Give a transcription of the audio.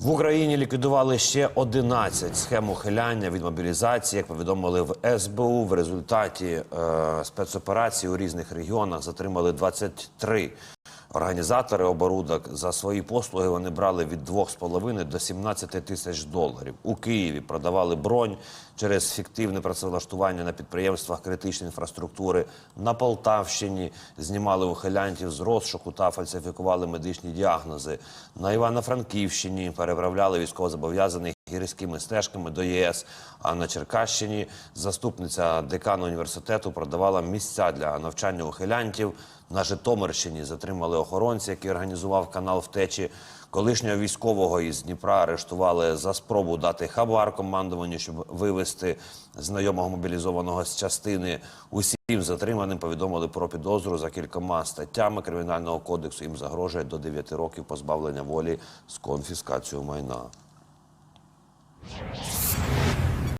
В Україні ліквідували ще 11 схем ухиляння від мобілізації. Як повідомили в СБУ, в результаті е, спецоперації у різних регіонах затримали 23 організатори оборудок. За свої послуги вони брали від 2,5 до 17 тисяч доларів. У Києві продавали бронь через фіктивне працевлаштування на підприємствах критичної інфраструктури. На Полтавщині знімали ухилянтів з розшуку та фальсифікували медичні діагнози. На Івано-Франківщині переправляли військовозобов'язаних гірськими стежками до ЄС. А на Черкащині заступниця декана університету продавала місця для навчання ухилянтів. На Житомирщині затримали охоронця, який організував канал втечі. Колишнього військового із Дніпра арештували за спробу дати хабар командуванню, щоб вивести знайомого мобілізованого з частини. Усім затриманим повідомили про підозру за кількома статтями кримінального кодексу. Їм загрожує до 9 років позбавлення волі з конфіскацією майна.